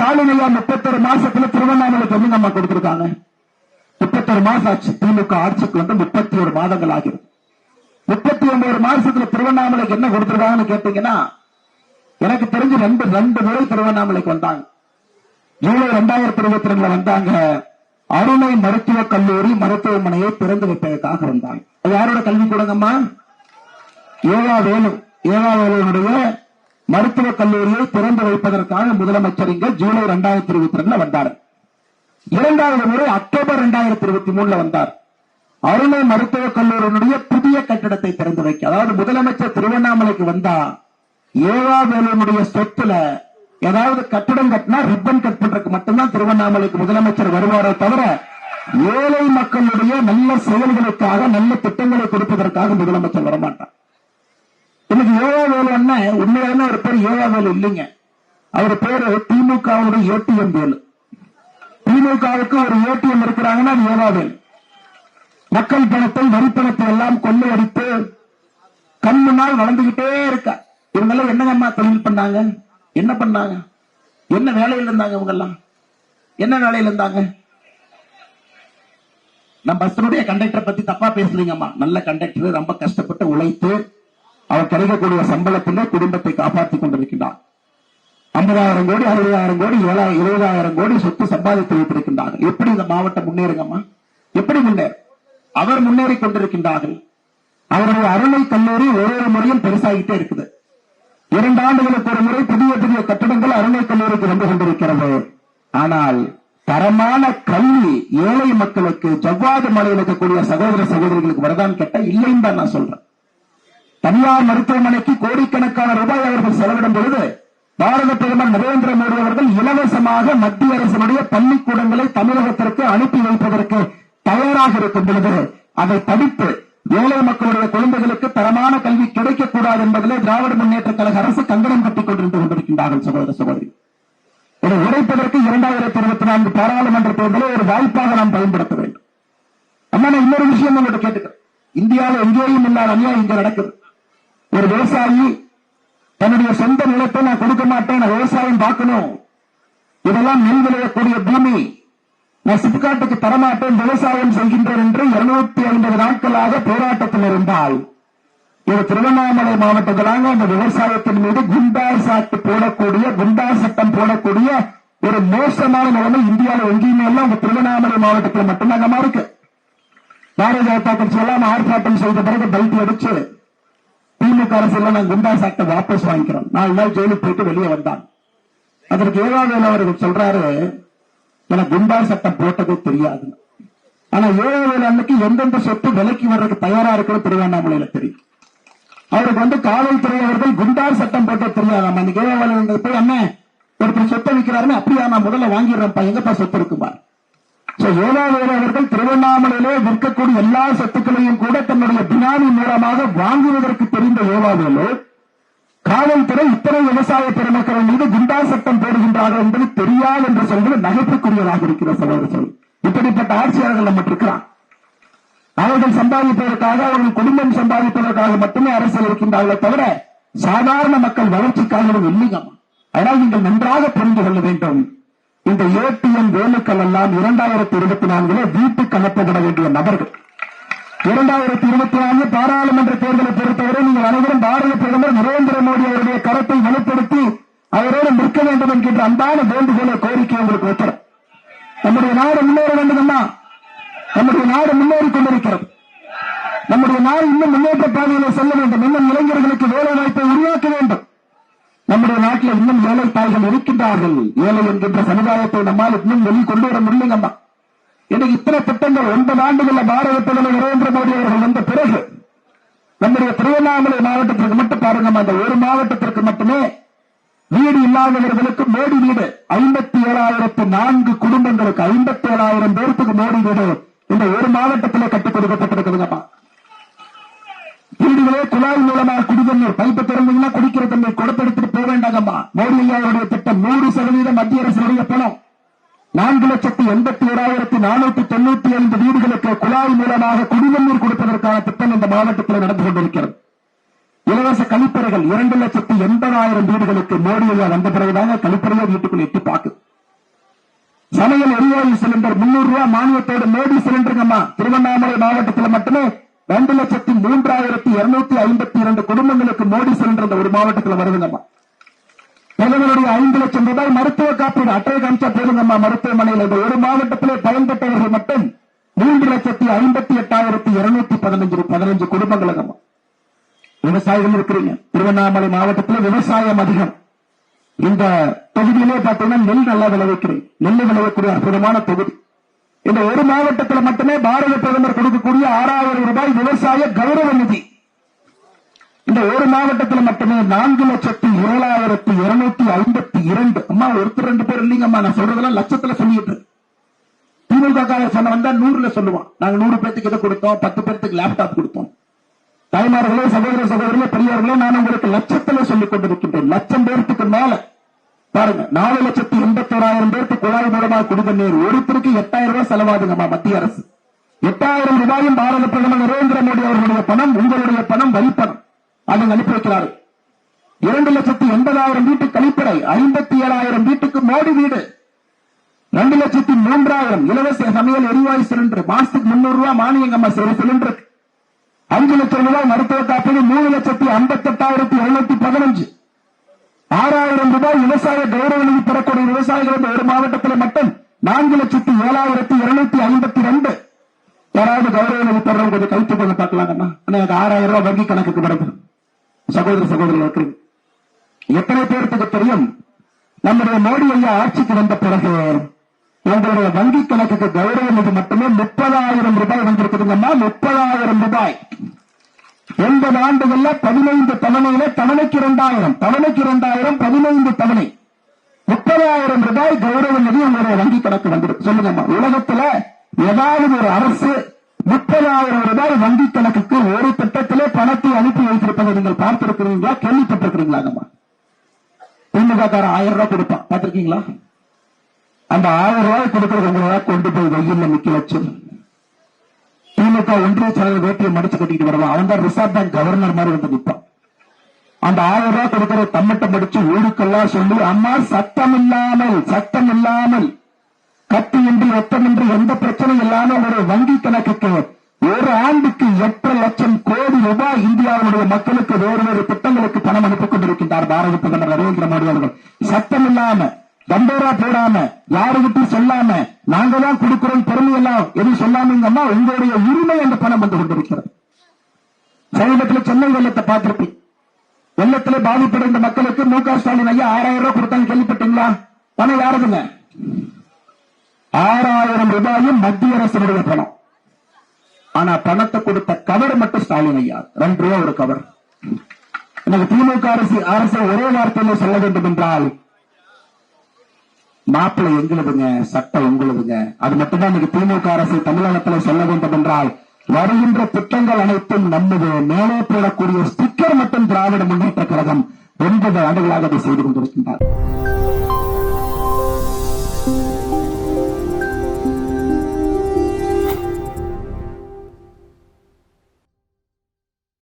ஸ்டாலின் எல்லாம் முப்பத்தொரு மாசத்துல திருவண்ணாமலை வந்து கொடுத்திருக்காங்க. முப்பத்தொரு மாசம் ஆச்சு. திமுக ஆட்சிக்கு வந்து முப்பத்தி ஒரு மாதங்கள் ஆகிறது முப்பத்தி ஒன்பது மாசத்துல திருவண்ணாமலைக்கு என்ன கொடுத்திருக்காங்கன்னு கேட்டீங்கன்னா எனக்கு தெரிஞ்சு ரெண்டு ரெண்டு முறை திருவண்ணாமலைக்கு வந்தாங்க. ஜூலை ரெண்டாயிரத்தி இருபத்தி ரெண்டுல வந்தாங்க. அருணை மருத்துவக் கல்லூரி மருத்துவமனையை திறந்து வைப்பதற்காக வந்தாங்க. அது யாரோட கல்வி கூடங்கம்மா? ஏவா வேலு. ஏவா வேலுனுடைய மருத்துவக் கல்லூரியை திறந்து வைப்பதற்காக முதலமைச்சர் இங்க ஜூலை ரெண்டாயிரத்தி இருபத்தி ரெண்டுல வந்தார். இரண்டாவது முறை அக்டோபர் இரண்டாயிரத்தி இருபத்தி மூணுல வந்தார். அருணை மருத்துவக் கல்லூரியினுடைய புதிய கட்டிடத்தை திறந்து வைக்க. அதாவது முதலமைச்சர் திருவண்ணாமலைக்கு வந்தா ஏவாவேலனுடைய சொத்துல ஏதாவது கட்டிடம் கட்டினா ரிப்பன் கட் பண்றதுக்கு மட்டும்தான் திருவண்ணாமலைக்கு முதலமைச்சர் வருவாரே தவிர ஏழை மக்களுடைய நல்ல செயல்களுக்காக நல்ல திட்டங்களை கொடுப்பதற்காக முதலமைச்சர் வரமாட்டார். இன்னைக்கு யோகா வேலு அண்ணன் உண்மையான ஒரு பேர் யோகா வேலு இல்லைங்க. அவர் பேரு திமுகவுடைய ஏடிஎம் வேலு. திமுகவுக்கு ஒரு ஏடிஎம் இருக்கிறாங்கன்னா அது யோகா வேலு. மக்கள் பணத்தை வரி பணத்தை எல்லாம் கொள்ளையடித்து கண் முன்னால் வளர்ந்துகிட்டே இருக்க. இவங்க எல்லாம் என்னங்கம்மா தொழில் பண்ணாங்க? என்ன பண்ணாங்க? என்ன வேலையில் இருந்தாங்க இவங்க எல்லாம் என்ன வேலையில் இருந்தாங்க? நம்ம பஸ்னுடைய கண்டக்டரை பத்தி தப்பா பேசுறீங்கம்மா. நல்ல கண்டக்டர் ரொம்ப கஷ்டப்பட்டு உழைத்து அவர் கிடைக்கக்கூடிய சம்பளத்திலே குடும்பத்தை காப்பாற்றிக் கொண்டிருக்கின்றார். ஐம்பதாயிரம் கோடி அறுபதாயிரம் கோடி இருபதாயிரம் கோடி சொத்து சம்பாதித்து வைத்திருக்கின்றார்கள் எப்படி இந்த மாவட்டம் முன்னேறுங்கம்மா எப்படி முன்னேறும்? அவர் முன்னேறி கொண்டிருக்கின்றார்கள். அவருடைய அருணை கல்லூரி ஒவ்வொரு முறையும் பெருசாகிட்டே இருக்குது. இரண்டு ஆண்டுகளுக்கு ஒரு முறை புதிய புதிய கட்டடங்கள் அருணை கல்லூரிக்கு வந்து கொண்டிருக்கிறது. ஆனால் தரமான கல்வி ஏழை மக்களுக்கு ஜவ்வாது மலையில் இருக்கக்கூடிய சகோதர சகோதரிகளுக்கு வரதான் கேட்டா இல்லைன்னு தான் நான் சொல்றேன். தனியார் மருத்துவமனைக்கு கோடிக்கணக்கான ரூபாய் அவர்கள் செலவிடும் பொழுது பாரத பிரதமர் நரேந்திர மோடி அவர்கள் இலவசமாக மத்திய அரசினுடைய பள்ளிக்கூடங்களை தமிழகத்திற்கு அனுப்பி வைப்பதற்கு தயாராக இருக்கும் பொழுது அதை தடுத்து ஏழை மக்களுடைய குழந்தைகளுக்கு தரமான கல்வி கிடைக்கக்கூடாது என்பதிலே திராவிட முன்னேற்ற கழக அரசு கங்கணம் கட்டிக் கொண்டிருந்து கொண்டிருக்கின்றார்கள் சகோதர சகோதரி. இதை உடைப்பதற்கு இரண்டாயிரத்தி இருபத்தி நான்கு பாராளுமன்ற தேர்தலை ஒரு வாய்ப்பாக நாம் பயன்படுத்த வேண்டும். அம்மா நான் இன்னொரு விஷயம் உங்கள்கிட்ட கேட்டுக்கிறேன். இந்தியாவில் எங்கேயும் இல்லாத அநியாயம் இங்க நடக்குது. ஒரு விவசாயி தன்னுடைய சொந்த நிலத்தை நான் கொடுக்க மாட்டேன் நான் விவசாயம் பார்க்கணும். இதெல்லாம் நெல் விளையக்கூடிய பூமி. நான் சிப்காட்டுக்கு தரமாட்டேன் விவசாயம் செய்கின்றேன் என்று இருநூத்தி ஐம்பது நாட்களாக போராட்டத்தில் இருந்தால் இது திருவண்ணாமலை மாவட்டத்திலாக அந்த விவசாயத்தின் மீது குண்டார் சாட்டு போடக்கூடிய குண்டார் சட்டம் போடக்கூடிய ஒரு மோசமான நிலைமை இந்தியாவில் எங்கேயுமே எல்லாம் அந்த திருவண்ணாமலை மாவட்டத்தில் மட்டும்தாங்கமா இருக்கு பாரதிய ஜனதா கட்சி எல்லாம் ஆர்ப்பாட்டம் செய்த பிறகு பெல்ட் அடிச்சு திமுக அரசு நான் குண்டாஸ் ஆக்ட வாபஸ் வாங்கிக்கிறோம் நாலு நாள் ஜெயிலுக்கு போயிட்டு வெளியே வந்தான். அதற்கு ஏழாவது அவர்கள் சொல்றாரு எனக்கு குண்டா சட்டம் போட்டதே தெரியாது. ஆனா ஏழாவது அன்னைக்கு எந்தெந்த சொத்து விலைக்கு வர்றதுக்கு தயாரா இருக்கிற திருவண்ணாமலையில தெரியும். அவருக்கு வந்து காவல்துறை அவர்கள் குண்டார் சட்டம் போட்டே தெரியாதாம் அன்னைக்கு ஏழாவது போய் அண்ணன் ஒருத்தர் சொத்தை விற்கிறாருன்னு அப்படியா நான் முதல்ல வாங்கிடுறேன்ப்பா எங்கப்பா சொத்து இருக்குமா? ஏழாவது அவர்கள் திருவண்ணாமலையிலே விற்கக்கூடிய எல்லா சொத்துக்களையும் கூட தன்னுடைய பினாமி மூலமாக வாங்குவதற்கு தெரிந்த ஏழாவது காவல்துறை இத்தனை விவசாய பெருமக்கள் மீது குண்டா சட்டம் போடுகின்றார்கள் என்பது தெரியாது என்று சொல்வது நகைப்புக்குரியதாக இருக்கிற சகோதரர்கள். இப்படிப்பட்ட ஆட்சியாளர்கள் நம்ம இருக்கிறான் அவர்கள் சம்பாதிப்பதற்காக அவர்கள் குடும்பம் சம்பாதிப்பதற்காக மட்டுமே அரசியல் இருக்கின்றார்களே தவிர சாதாரண மக்கள் வளர்ச்சிக்காக இல்லைங்கம்மா அதனால் நீங்கள் நன்றாக புரிந்து கொள்ள வேண்டும். இந்த ஏடிஎம் வேலுக்கள் எல்லாம் இரண்டாயிரத்தி இருபத்தி நான்குல வீட்டுக்கு அனுப்பப்பட வேண்டிய நபர்கள். இரண்டாயிரத்தி இருபத்தி நான்கு பாராளுமன்ற தேர்தலை பொறுத்தவரை நீங்கள் அனைவரும் பாரத பிரதமர் நரேந்திர மோடி அவருடைய கருத்தை வலுப்படுத்தி அவரோடு நிற்க வேண்டும் என்கின்ற அன்பான வேண்டுகோளை கோரிக்கை உங்களுக்கு வைக்கிறோம் நம்முடைய நாடு முன்னேற வேண்டுமன்னா நம்முடைய நாடு முன்னேறி கொண்டிருக்கிறது. நம்முடைய நாடு இன்னும் முன்னேற்ற பாதையில செல்ல வேண்டும். இன்னும் இளைஞர்களுக்கு வேலை வாய்ப்பை உருவாக்க வேண்டும். நம்முடைய நாட்டில் இன்னும் ஏழை தாய்கள் இருக்கின்றார்கள். ஏழை என்கின்ற சமுதாயத்தை நம்மால் இன்னும் வெளியே கொண்டு வர முடியலங்கம்மா இன்னைக்கு இத்தனை திட்டங்கள் ஒன்பது ஆண்டுகள்ல பாரத பிரதமர் நரேந்திர மோடி அவர்கள் வந்த பிறகு நம்முடைய திருவண்ணாமலை மாவட்டத்திற்கு மட்டும் பாருங்க அந்த ஒரு மாவட்டத்திற்கு மட்டுமே வீடு இல்லாதவர்களுக்கு மோடி வீடு. ஐம்பத்தி ஏழாயிரத்து நான்கு குடும்பங்களுக்கு ஐம்பத்தி ஏழாயிரம் பேருக்கு மோடி வீடு இந்த ஒரு மாவட்டத்திலே கட்டிக் கொடுக்கப்பட்டிருக்குதுங்கப்பா வீடுகளே குழாய் மூலமாக குடிதண்ணீர் பைப்பு திறந்தீங்கன்னா குடிக்கிற தண்ணீர் கொடுத்தெடுத்துட்டு போக வேண்டாங்கம்மா. மோடி ஐயாவுடைய திட்டம் நூறு சதவீதம் மத்திய அரசுடைய பணம். நான்கு லட்சத்தி எண்பத்தி ஓராயிரத்தி நானூத்தி தொண்ணூத்தி ஐந்து வீடுகளுக்கு குழாய் மூலமாக குடிநீர் கொடுப்பதற்கான திட்டம் இந்த மாவட்டத்தில் நடந்து கொண்டிருக்கிறது. இலவச கழிப்பறைகள் இரண்டு லட்சத்தி எண்பதாயிரம் வீடுகளுக்கு மோடி ஐயா வந்த பிறகுதாங்க கழிப்பறையை வீட்டுக்குள் எட்டி பார்க்குது. சமையல் எரிவாயு சிலிண்டர் முன்னூறு ரூபாய் மானியத்தோடு மோடி சிலிண்டருங்கம்மா. திருவண்ணாமலை மாவட்டத்தில் மட்டுமே ரெண்டு லட்சத்தி மூன்றாயிரத்தி இருநூத்தி ஐம்பத்தி இரண்டு குடும்பங்களுக்கு மோடி சிலிண்டர் ஒரு மாவட்டத்தில் வருதுங்கம்மா. பிரதமருடைய ஐந்து லட்சம் ரூபாய் மருத்துவ காப்பீடு அட்டை காமிச்சா போதுங்கம்மா மருத்துவமனையில். இந்த ஒரு மாவட்டத்திலே பயன்பெற்றவர்கள் மட்டும் மூன்று லட்சத்தி ஐம்பத்தி எட்டாயிரத்தி இருநூத்தி பதினஞ்சு பதினஞ்சு குடும்பங்களுங்கம்மா. விவசாயிகள் இருக்கிறீங்க. திருவண்ணாமலை மாவட்டத்தில் விவசாயம் அதிகம். இந்த தொகுதியிலே பார்த்தீங்கன்னா நெல் நல்லா விளைவிக்கிறேன். நெல் விளைவிக்கூடிய அற்புதமான தொகுதி. இந்த ஒரு மாவட்டத்தில் மட்டுமே பாரத பிரதமர் கொடுக்கக்கூடிய ஆறாயிரம் ரூபாய் விவசாய கௌரவ நிதி. இந்த ஒரு மாவட்டத்தில் மட்டுமே நான்கு லட்சத்தி ஏழாயிரத்தி இருநூத்தி ஐம்பத்தி இரண்டு. அம்மா ஒருத்தர் ரெண்டு பேர் இல்லைங்கம்மா. நான் சொல்றதெல்லாம் லட்சத்துல சொல்லிட்டு. திமுக காரர் சொன்ன வந்தா நூறுல சொல்லுவான். நாங்க நூறு பேத்துக்கு இதை கொடுத்தோம்? பத்து பேத்துக்கு லேப்டாப் கொடுத்தோம். தாய்மார்களே சகோதர சகோதரிகளே பெரியவர்களே நான் உங்களுக்கு லட்சத்துல சொல்லிக் கொண்டிருக்கின்றேன். லட்சம் பேருக்கு மேல. பாருங்க நாலு லட்சத்தி எண்பத்தோராயிரம் பேருக்கு குழாய் மூலமாக குடித நீர் ஒருத்தருக்கு எட்டாயிரம் ரூபாய் செலவாதுங்கம்மா மத்திய அரசு. எட்டாயிரம் ரூபாயும் பாரத பிரதமர் நரேந்திர மோடி அவர்களுடைய பணம் உங்களுடைய பணம் வரிப்பணம். அதை அனுப்பி வைக்கிறார்கள் இரண்டு லட்சத்தி எண்பதாயிரம் வீட்டு கழிப்பறை ஐம்பத்தி ஏழாயிரம் வீட்டுக்கு மோடி வீடு. ரெண்டு லட்சத்தி மூன்றாயிரம் இலவச சமையல் எரிவாயு சிலிண்டர். மாசத்துக்கு முன்னூறு ரூபாய் மானியங்கம்மா ஒரு சிலிண்டருக்கு. அஞ்சு லட்சம் ரூபாய் மருத்துவ காப்பீடு மூணு லட்சத்தி ஐம்பத்தி எட்டாயிரத்தி எழுநூத்தி பதினஞ்சு. ஆறாயிரம் ரூபாய் விவசாய கௌரவ நிதி பெறக்கூடிய விவசாயிகள் ஒரு மாவட்டத்தில் மட்டும் நான்கு லட்சத்தி ஏழாயிரத்தி இருநூத்தி ஐம்பத்தி ரெண்டு. யாராவது கௌரவ நிதி பெறவங்க கொஞ்சம் கழித்து கொஞ்சம் பார்க்கலாங்கண்ணா எனக்கு ஆறாயிரம் ரூபாய் வங்கி கணக்குக்கு வருது சகோதர சகோதரர்கள் இருக்கிறது எத்தனை பேருக்கு தெரியும்? நம்முடைய மோடி ஐயா ஆட்சிக்கு வந்த பிறகு எங்களுடைய வங்கி கணக்குக்கு கௌரவ நிதி மட்டுமே முப்பதாயிரம் ரூபாய் வந்திருக்குதுங்கம்மா. முப்பதாயிரம் ரூபாய். எண்பது ஆண்டுகள்ல பதினைந்து தவணையில தவணைக்கு இரண்டாயிரம் தவணைக்கு இரண்டாயிரம் பதினைந்து தவணை முப்பதாயிரம் ரூபாய் கௌரவ நிதி உங்களுடைய வங்கி கணக்கு வந்துடும் சொல்லுங்கம்மா உலகத்துல ஏதாவது ஒரு அரசு முப்பதாயிரம் ரூபாய் வங்கி கணக்குக்கு ஒரு திட்டத்திலே பணத்தை அனுப்பி வைத்திருப்பதை நீங்கள் பார்த்திருக்கிறீங்களா கேள்விப்பட்டிருக்கிறீங்களாங்கம்மா திமுக காரன் ஆயிரம் ரூபாய் கொடுப்பான் பார்த்திருக்கீங்களா? அந்த ஆயிரம் ரூபாய் கொடுக்கறது உங்களால கொண்டு போய் வெயில்ல நிக்க வச்சு திமுக ஒன்றிய தலைவர் வேட்டியை மடிச்சு கட்டிட்டு வருவான் அவன் தான் ரிசர்வ் பேங்க் கவர்னர் மாதிரி வந்து நிற்பான் அந்த ஆயிரம் ரூபாய் கொடுக்கிற தம்மட்ட படிச்சு ஊருக்கெல்லாம் சொல்லி அம்மா சட்டம் இல்லாமல் சட்டம் இல்லாமல் கத்தியின்றி ரத்தமின்றி எந்த பிரச்சனையும் இல்லாமல் ஒரு வங்கி உங்களுடைய உரிமை அந்த பணம் வந்து கொண்டிருக்கிறது. சமீபத்தில் சென்னை வெள்ளத்தை பார்த்திருப்பீங்க. வெள்ளத்திலே பாதிப்படைந்த மக்களுக்கு மு க ஸ்டாலின் ஐயா ஆறாயிரம் ரூபாய் கொடுத்தாங்க கேள்விப்பட்டீங்களா? பணம் யாருதுங்க ஆறாயிரம் ரூபாயும் மத்திய அரசினுடைய பணம். ஆனா பணத்தை கொடுத்த கவர் மட்டும் ஸ்டாலின் ஐயா. ரெண்டு ரூபா ஒரு கவர். எனக்கு திமுக அரசு அரசு ஒரே வார்த்தையில சொல்ல வேண்டும் என்றால் மாப்பிள்ளை எங்களுதுங்க சட்டம் உங்களுதுங்க அது மட்டும்தான் இன்னைக்கு திமுக அரசு தமிழகத்தில் சொல்ல வேண்டும் என்றால் வருகின்ற திட்டங்கள் அனைத்தும் நம்மது மேலே போடக்கூடிய ஸ்டிக்கர் மட்டும் திராவிட முன்னேற்ற கழகம் ஒன்பது ஆண்டுகளாக அதை செய்து கொண்டிருக்கின்றார்.